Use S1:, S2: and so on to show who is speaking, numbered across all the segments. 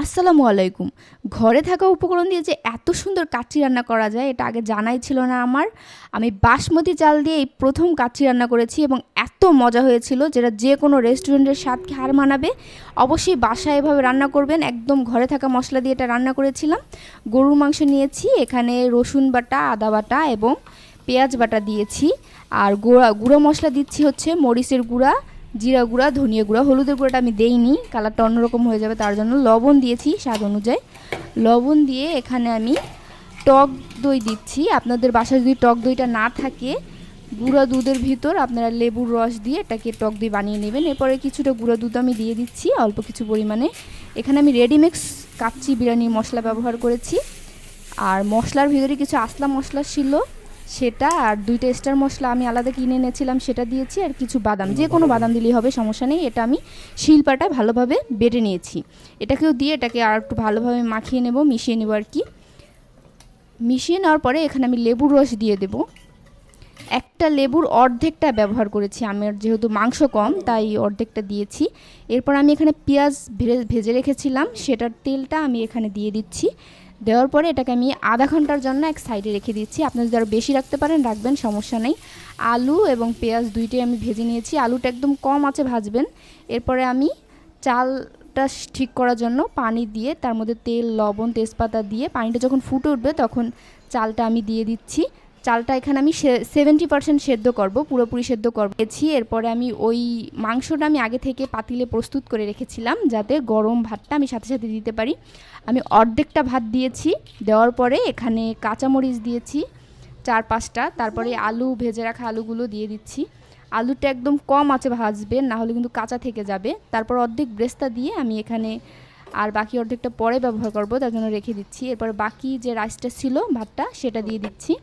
S1: আসসালামু আলাইকুম। ঘরে থাকা উপকরণ দিয়ে যে এত সুন্দর কাচ্চি রান্না করা যায়, এটা আগে জানাই ছিল না আমার। আমি বাসমতি চাল দিয়ে এই প্রথম কাচ্চি রান্না করেছি এবং এত মজা হয়েছিল যেটা যে কোনো রেস্টুরেন্টের স্বাদকে হার মানাবে। অবশ্যই বাসায় এভাবে রান্না করবেন। একদম ঘরে থাকা মশলা দিয়ে এটা রান্না করেছিলাম। গরুর মাংস নিয়েছি, এখানে রসুন বাটা, আদা বাটা এবং পেঁয়াজ বাটা দিয়েছি। আর গুঁড়া, গুঁড়ো মশলা দিচ্ছি হচ্ছে মরিচের গুঁড়া জিরা গুঁড়া, ধনিয়া গুঁড়া, হলুদের গুঁড়াটা আমি দেইনি, কালারটা অন্যরকম হয়ে যাবে, তার জন্য লবণ দিয়েছি স্বাদ অনুযায়ী। লবণ দিয়ে এখানে আমি টক দই দিচ্ছি। আপনাদের বাসায় যদি টক দইটা না থাকে, গুঁড়া দুধের ভিতর আপনারা লেবুর রস দিয়ে এটাকে টক দই বানিয়ে নেবেন। এরপরে কিছুটা গুঁড়া দুধ আমি দিয়ে দিচ্ছি, অল্প কিছু পরিমাণে। এখানে আমি রেডিমিক্স কাচ্চি বিরিয়ানির মশলা ব্যবহার করেছি। আর মশলার ভিতরে কিছু আসলা মশলা ছিল সেটা আর দুইটা স্টার মশলা আমি আলাদা কিনে এনেছিলাম, সেটা দিয়েছি আর কিছু বাদাম। যে কোনো বাদাম দিলেই হবে, সমস্যা নেই। এটা আমি শিলপাটা ভালোভাবে বেটে নিয়েছি। এটাকেও দিয়ে এটাকে আর একটু ভালোভাবে মাখিয়ে নেব, মিশিয়ে নেব আর কি। মিশিয়ে নেওয়ার পরে এখানে আমি লেবুর রস দিয়ে দেব। একটা লেবুর অর্ধেকটা ব্যবহার করেছি। আমার যেহেতু মাংস কম, তাই অর্ধেকটা দিয়েছি। এরপর আমি এখানে পেঁয়াজ ভেজে ভেজে রেখেছিলাম। সেটার তেলটা আমি এখানে দিয়ে দিচ্ছি। দেওয়ার পরে এটাকে আমি আধা ঘণ্টার জন্য এক সাইডে রেখে দিচ্ছি। আপনি যদি আরও বেশি রাখতে পারেন, রাখবেন, সমস্যা নেই। আলু এবং পেঁয়াজ দুইটাই আমি ভেজে নিয়েছি। আলুটা একদম কম আছে ভাজবেন। এরপরে আমি চালটা ঠিক করার জন্য পানি দিয়ে, তার মধ্যে তেল, লবণ, তেজপাতা দিয়ে পানিটা যখন ফুটে উঠবে, তখন চালটা আমি দিয়ে দিচ্ছি। চালটা এখানে আমি সেভেন্টি পার্সেন্ট সেদ্ধ করব, পুরোপুরি সেদ্ধ করছি এরপরে আমি ওই মাংসটা আমি আগে থেকে পাতিলে প্রস্তুত করে রেখেছিলাম, যাতে গরম ভাতটা আমি সাথে সাথে দিতে পারি। আমি অর্ধেকটা ভাত দিয়েছি, দেওয়ার পরে এখানে কাঁচামরিচ দিয়েছি, চার পাঁচটা। তারপরে আলু, ভেজে রাখা আলুগুলো দিয়ে দিচ্ছি। আলুটা একদম কম আছে ভাজবে, না হলে কিন্তু কাঁচা থেকে যাবে। তারপর অর্ধেক ব্রেস্তা দিয়ে আমি এখানে আর বাকি অর্ধেকটা পরে ব্যবহার করব, তার জন্য রেখে দিচ্ছি। এরপর বাকি যে রাইসটা ছিল, ভাতটা, সেটা দিয়ে দিচ্ছি।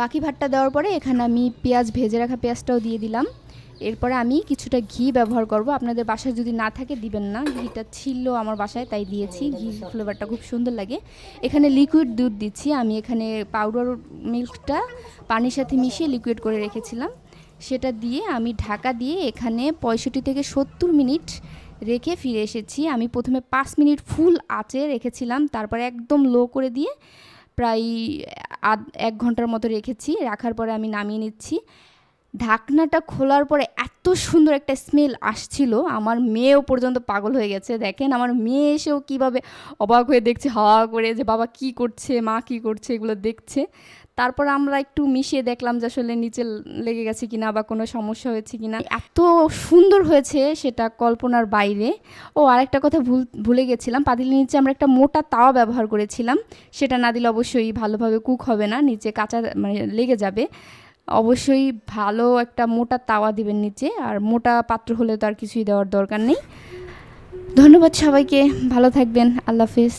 S1: বাকি ভাতটা দেওয়ার পরে এখানে আমি পেঁয়াজ ভেজে রাখা পেঁয়াজটাও দিয়ে দিলাম। এরপরে আমি কিছুটা ঘি ব্যবহার করব। আপনাদের বাসায় যদি না থাকে দিবেন না। ঘিটা ছিল আমার বাসায়, তাই দিয়েছি। ঘি ফ্লেভারটা খুব সুন্দর লাগে। এখানে লিকুইড দুধ দিচ্ছি। আমি এখানে পাউডার মিল্কটা পানির সাথে মিশিয়ে লিকুইড করে রেখেছিলাম। সেটা দিয়ে আমি ঢাকা দিয়ে এখানে পঁয়ষট্টি থেকে সত্তর মিনিট রেখে ফিরে এসেছি। আমি প্রথমে পাঁচ মিনিট ফুল আঁচে রেখেছিলাম। তারপরে একদম লো করে দিয়ে প্রায় আধ, এক ঘণ্টার মতো রেখেছি, রাখার পরে আমি নামিয়ে নিচ্ছি। ঢাকনাটা খোলার পরে এত সুন্দর একটা স্মেল আসছিল, আমার মেয়েও পর্যন্ত পাগল হয়ে গেছে। দেখেন, আমার মেয়ে এসেও কীভাবে অবাক হয়ে দেখছে, হাওয়া করে যে, বাবা, কি করছে? মা কি করছে? এগুলো দেখছে। তারপর আমরা একটু মিশিয়ে দেখলাম যে আসলে নিচে লেগে গেছে কিনা বা কোনো সমস্যা হয়েছে কিনা। এত সুন্দর হয়েছে সেটা কল্পনার বাইরে। ও, আরেকটা কথা ভুল, ভুলে গেছিলাম। পাতিলের নিচে আমরা একটা মোটা তাওয়া ব্যবহার করেছিলাম। সেটা না দিলে অবশ্যই ভালোভাবে কুক হবে না, নিচে কাঁচা মানে লেগে যাবে। অবশ্যই ভালো একটা মোটা তাওয়া দিবেন নিচে, আর মোটা পাত্র হলে তো আর কিছুই দেওয়ার দরকার নেই। ধন্যবাদ সবাইকে, ভালো থাকবেন, আল্লাহ হাফেজ।